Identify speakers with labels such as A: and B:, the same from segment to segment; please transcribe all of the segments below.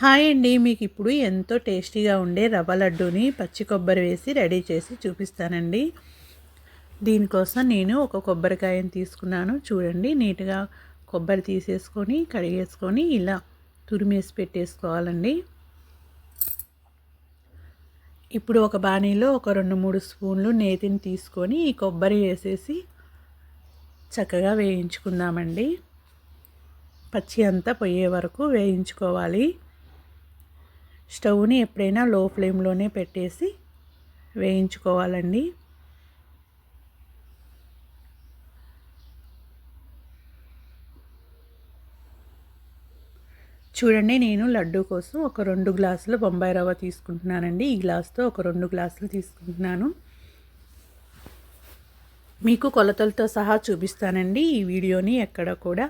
A: Hi అండి. మీకు ఇప్పుడు ఎంతో టేస్టీగా ఉండే రవ్వ లడ్డూని పచ్చి కొబ్బరి వేసి రెడీ చేసి చూపిస్తానండి. దీనికోసం నేను ఒక కొబ్బరికాయని తీసుకున్నాను. చూడండి నీట్గా కొబ్బరి తీసేసుకొని కడిగేసుకొని ఇలా తురిమేసి పెట్టేసుకోవాలండి. ఇప్పుడు ఒక బాణీలో ఒక రెండు మూడు స్పూన్లు నేతిని తీసుకొని ఈ కొబ్బరి వేసేసి చక్కగా వేయించుకుందామండి. పచ్చి అంతా పోయే వరకు వేయించుకోవాలి. స్టవ్ని ఎప్పుడైనా లో ఫ్లేమ్లోనే పెట్టేసి వేయించుకోవాలండి. చూడండి నేను లడ్డు కోసం ఒక రెండు గ్లాసులు బొంబాయి రవ్వ తీసుకుంటున్నానండి. ఈ గ్లాస్తో ఒక రెండు గ్లాసులు తీసుకుంటున్నాను. మీకు కొలతలతో సహా చూపిస్తానండి. ఈ వీడియోని ఎక్కడ కూడా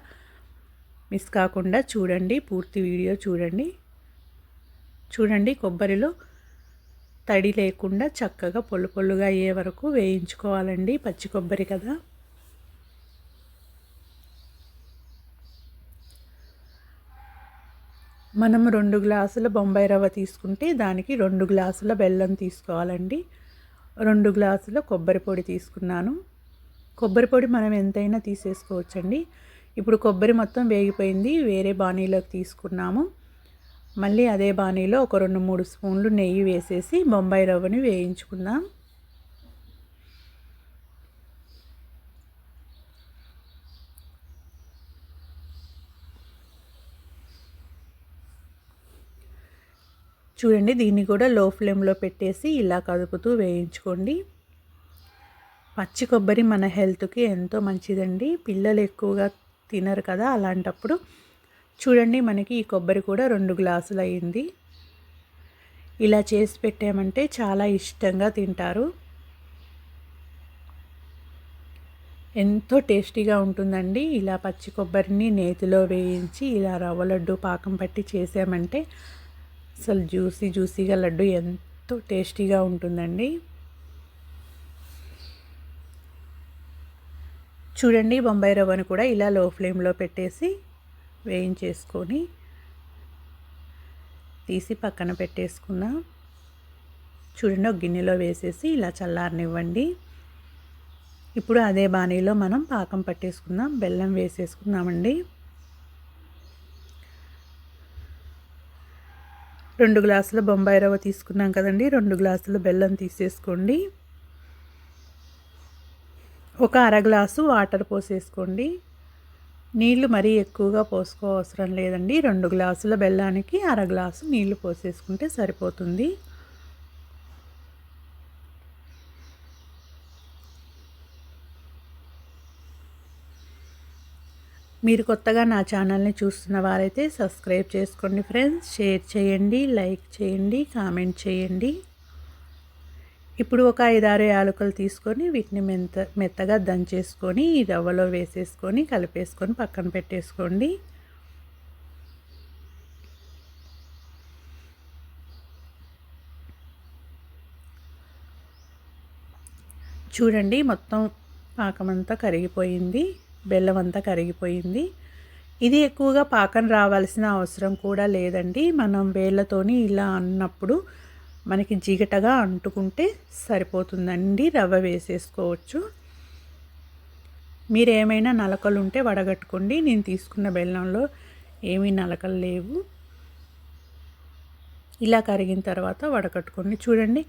A: మిస్ కాకుండా చూడండి. పూర్తి వీడియో చూడండి. చూడండి కొబ్బరిలో తడి లేకుండా చక్కగా పొల్లు పొల్లుగా అయ్యే వరకు వేయించుకోవాలండి. పచ్చి కొబ్బరి కదా. మనం రెండు గ్లాసుల బొంబాయి రవ్వ తీసుకుంటే దానికి రెండు గ్లాసుల బెల్లం తీసుకోవాలండి. రెండు గ్లాసుల కొబ్బరి పొడి తీసుకున్నాను. కొబ్బరి పొడి మనం ఎంతైనా తీసేసుకోవచ్చండి. ఇప్పుడు కొబ్బరి మొత్తం వేగిపోయింది వేరే బాణీలోకి తీసుకున్నాము. మళ్ళీ అదే బాణీలో ఒక రెండు మూడు స్పూన్లు నెయ్యి వేసేసి బొంబాయి రవ్వని వేయించుకుందాం. చూడండి దీన్ని కూడా లో ఫ్లేమ్లో పెట్టేసి ఇలా కదుపుతూ వేయించుకోండి. పచ్చి కొబ్బరి మన హెల్త్కి ఎంతో మంచిదండి. పిల్లలు ఎక్కువగా తినరు కదా అలాంటప్పుడు. చూడండి మనకి ఈ కొబ్బరి కూడా రెండు గ్లాసులు అయింది. ఇలా చేసి పెట్టామంటే చాలా ఇష్టంగా తింటారు. ఎంతో టేస్టీగా ఉంటుందండి. ఇలా పచ్చి కొబ్బరిని నేతిలో వేయించి ఇలా రవ్వ లడ్డు పాకం పట్టి చేసామంటే అసలు జ్యూసీ జ్యూసీగా లడ్డు ఎంతో టేస్టీగా ఉంటుందండి. చూడండి బొంబాయి రవ్వను కూడా ఇలా లో ఫ్లేమ్లో పెట్టేసి వేయించేసుకొని తీసి పక్కన పెట్టేసుకుందాం చూడండి ఒక గిన్నెలో వేసేసి ఇలా చల్లారనివ్వండి. ఇప్పుడు అదే బాణీలో మనం పాకం పట్టేసుకుందాం బెల్లం వేసేసుకుందామండి. రెండు గ్లాసుల బొంబాయి రవ్వ తీసుకున్నాం కదండి రెండు గ్లాసుల బెల్లం తీసేసుకోండి. ఒక అర గ్లాసు వాటర్ పోసేసుకోండి. నీళ్ళు మరీ ఎక్కువగా పోసుకో అవసరం లేదండి. రెండు గ్లాసుల బెల్లానికి అర గ్లాసు నీళ్ళు పోసేసుకుంటే సరిపోతుంది. మీరు కొత్తగా నా ఛానల్ని చూస్తున్న వారైతే సబ్స్క్రైబ్ చేసుకోండి ఫ్రెండ్స్. షేర్ చేయండి లైక్ చేయండి కామెంట్ చేయండి. ఇప్పుడు ఒక ఐదారు యాలకులు తీసుకొని వీటిని మెంత మెత్తగా దంచేసుకొని ఈ రవ్వలో వేసేసుకొని కలిపేసుకొని పక్కన పెట్టేసుకోండి. చూడండి మొత్తం పాకమంతా కరిగిపోయింది. బెల్లం అంతా కరిగిపోయింది. ఇది ఎక్కువగా పాకం రావాల్సిన అవసరం కూడా లేదండి. మనం వేళ్ళతోని ఇలా అన్నప్పుడు మనకి జిగటగా అంటుకుంటే సరిపోతుందండి రవ్వ వేసేసుకోవచ్చు. మీరు ఏమైనా నలకలు ఉంటే వడగట్టుకోండి. నేను తీసుకున్న బెల్లంలో ఏమీ నలకలు లేవు. ఇలా కరిగిన తర్వాత వడకట్టుకోండి చూడండి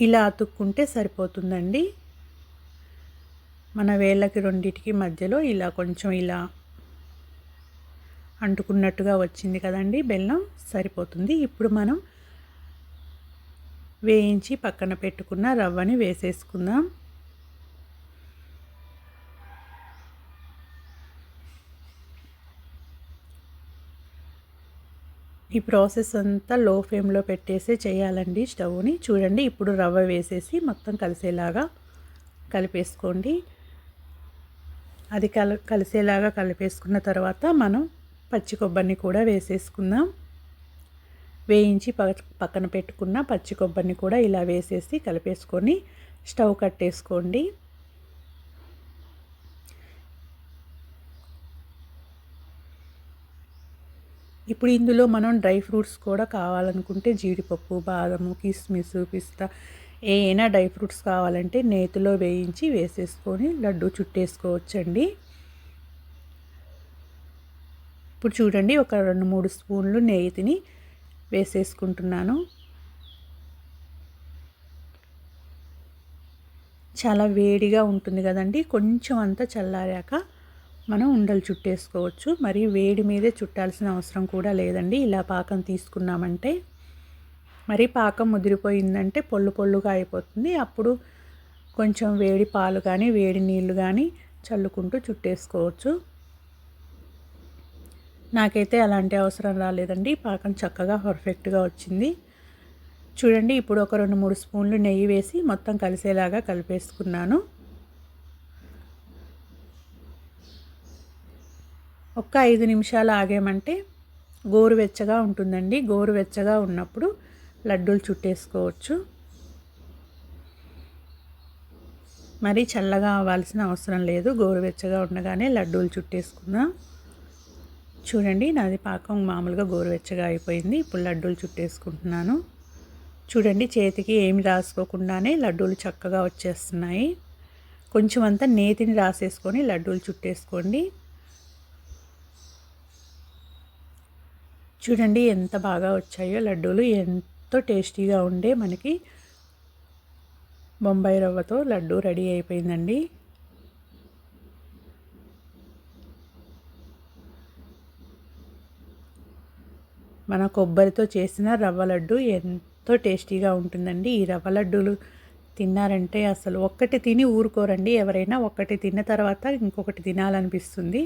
A: ఇలా అతుక్కుంటే సరిపోతుందండి. మన వేళ్ళకి రెండింటికి మధ్యలో ఇలా కొంచెం ఇలా అంటుకున్నట్టుగా వచ్చింది కదండి బెల్లం సరిపోతుంది. ఇప్పుడు మనం వేయించి పక్కన పెట్టుకున్న రవ్వని వేసేసుకుందాం. ఈ ప్రాసెస్ అంతా లో ఫ్లేమ్లో పెట్టేసి చేయాలండి స్టవ్ని. చూడండి ఇప్పుడు రవ్వ వేసేసి మొత్తం కలిసేలాగా కలిపేసుకోండి. అది కల కలిసేలాగా కలిపేసుకున్న తర్వాత మనం పచ్చి కొబ్బరిని కూడా వేసేసుకుందాం. వేయించి పక్కన పెట్టుకున్న పచ్చి కొబ్బరిని కూడా ఇలా వేసేసి కలిపేసుకొని స్టవ్ కట్టేసుకోండి. ఇప్పుడు ఇందులో మనం డ్రై ఫ్రూట్స్ కూడా కావాలనుకుంటే జీడిపప్పు బాదము కిస్మిస్ పిస్తా ఏమైనా డ్రై ఫ్రూట్స్ కావాలంటే నేతిలో వేయించి వేసేసుకొని లడ్డు చుట్టేసుకోవచ్చండి. ఇప్పుడు చూడండి ఒక రెండు మూడు స్పూన్లు నెయ్యిని వేసేసుకుంటున్నాను. చాలా వేడిగా ఉంటుంది కదండి. కొంచెం అంతా చల్లారాక మనం ఉండలు చుట్టేసుకోవచ్చు. మరి వేడి మీదే చుట్టాల్సిన అవసరం కూడా లేదండి. ఇలా పాకం తీసుకున్నామంటే మరి పాకం ముదిరిపోయిందంటే పొల్లు పొల్లుగా అయిపోతుంది. అప్పుడు కొంచెం వేడి పాలు కానీ వేడి నీళ్ళు కానీ చల్లుకుంటూ చుట్టేసుకోవచ్చు. నాకైతే అలాంటి అవసరం రాలేదండి. పాకం చక్కగా పర్ఫెక్ట్గా వచ్చింది. చూడండి ఇప్పుడు ఒక రెండు మూడు స్పూన్లు నెయ్యి వేసి మొత్తం కలిసేలాగా కలిపేసుకున్నాను. ఒక్క ఐదు నిమిషాలు ఆగామంటే గోరువెచ్చగా ఉంటుందండి. గోరువెచ్చగా ఉన్నప్పుడు లడ్డూలు చుట్టేసుకోవచ్చు. మరి చల్లగా అవ్వాల్సిన అవసరం లేదు. గోరువెచ్చగా ఉండగానే లడ్డూలు చుట్టేసుకుందాం. చూడండి నాది పాకం మామూలుగా గోరువెచ్చగా అయిపోయింది. ఇప్పుడు లడ్డూలు చుట్టేసుకుంటున్నాను. చూడండి చేతికి ఏమి రాసుకోకుండానే లడ్డూలు చక్కగా వచ్చేస్తున్నాయి. కొంచెం అంతా నేతిని రాసేసుకొని లడ్డూలు చుట్టేసుకోండి. చూడండి ఎంత బాగా వచ్చాయో లడ్డూలు. ఎంతో టేస్టీగా ఉండే మనకి బొంబాయి రవ్వతో లడ్డూ రెడీ అయిపోయిందండి. మన కొబ్బరితో చేసిన రవ్వ లడ్డు ఎంతో టేస్టీగా ఉంటుందండి. ఈ రవ్వ లడ్డూలు తిన్నారంటే అసలు ఒక్కటి తిని ఊరుకోరండి. ఎవరైనా ఒక్కటి తిన్న తర్వాత ఇంకొకటి తినాలనిపిస్తుంది.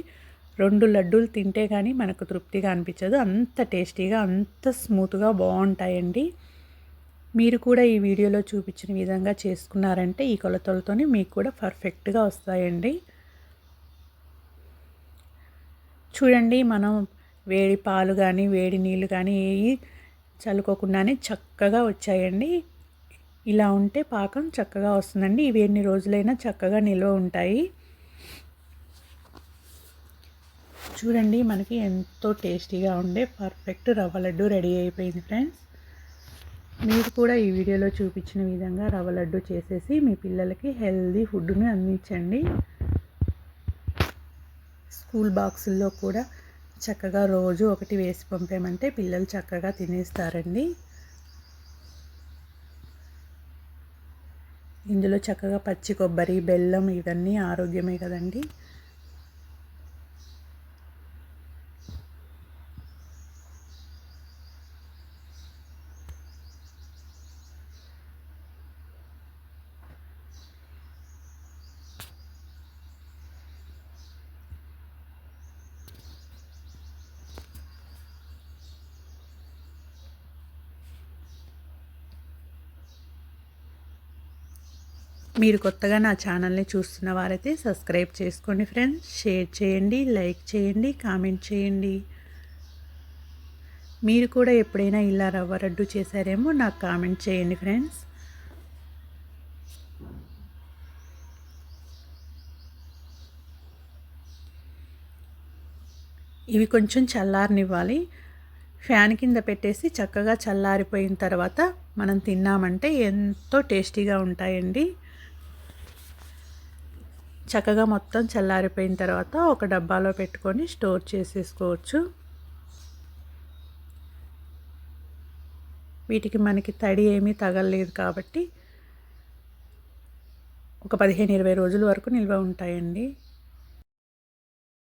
A: రెండు లడ్డూలు తింటే కానీ మనకు తృప్తిగా అనిపించదు. అంత టేస్టీగా అంత స్మూత్గా బాగుంటాయండి. మీరు కూడా ఈ వీడియోలో చూపించిన విధంగా చేసుకున్నారంటే ఈ కొలతలతోనే మీకు కూడా పర్ఫెక్ట్గా వస్తాయండి. చూడండి మనం వేడి పాలు కానీ వేడి నీళ్ళు కానీ ఏవి చల్లుకోకుండానే చక్కగా వచ్చాయండి. ఇలా ఉంటే పాకం చక్కగా వస్తుందండి. ఇవి ఎన్ని రోజులైనా చక్కగా నిల్వ ఉంటాయి. చూడండి మనకి ఎంతో టేస్టీగా ఉండే పర్ఫెక్ట్ రవ్వ లడ్డు రెడీ అయిపోయింది ఫ్రెండ్స్. మీరు కూడా ఈ వీడియోలో చూపించిన విధంగా రవ్వ లడ్డు చేసేసి మీ పిల్లలకి హెల్దీ ఫుడ్ని అందించండి. స్కూల్ బాక్సుల్లో కూడా చక్కగా రోజు ఒకటి వేసి పంపామంటే పిల్లలు చక్కగా తినేస్తారండి. ఇందులో చక్కగా పచ్చి కొబ్బరి బెల్లం ఇవన్నీ ఆరోగ్యమే కదండి. మీరు కొత్తగా నా ఛానల్ని చూస్తున్న వారైతే సబ్స్క్రైబ్ చేసుకోండి ఫ్రెండ్స్. షేర్ చేయండి లైక్ చేయండి కామెంట్ చేయండి. మీరు కూడా ఎప్పుడైనా ఇలా రవ్వ రడ్డు చేశారేమో నాకు కామెంట్ చేయండి ఫ్రెండ్స్. ఇవి కొంచెం చల్లారనివ్వాలి. ఫ్యాన్ కింద పెట్టేసి చక్కగా చల్లారిపోయిన తర్వాత మనం తిన్నామంటే ఎంతో టేస్టీగా ఉంటాయండి. చక్కగా మొత్తం చల్లారిపోయిన తర్వాత ఒక డబ్బాలో పెట్టుకొని స్టోర్ చేసేసుకోవచ్చు. వీటికి మనకి తడి ఏమీ తగలలేదు కాబట్టి ఒక పదిహేను ఇరవై రోజుల వరకు నిల్వ ఉంటాయండి.